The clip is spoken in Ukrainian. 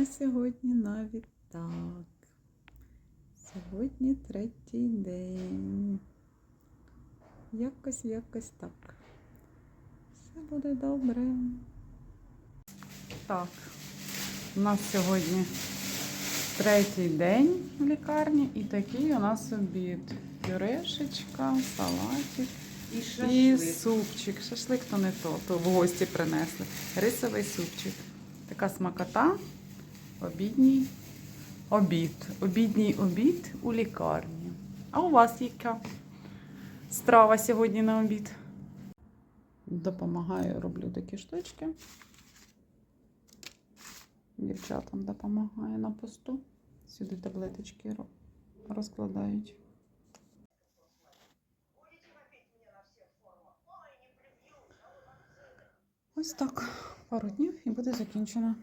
нас сьогодні навіть так. Сьогодні третій день. Якось, якось так. Все буде добре. Так, у нас сьогодні третій день в лікарні і такий у нас обід. Пюрешечка, салатик. і, І супчик. Шашлик то не то, то в гості принесли. Рисовий супчик. Така смакота. Обідній обід. Обідній обід у лікарні. А у вас яка страва сьогодні на обід? Допомагаю, роблю такі штучки. Дівчатам допомагаю на посту. Сюди таблеточки розкладають. Ось так. Пару днів і буде закінчено.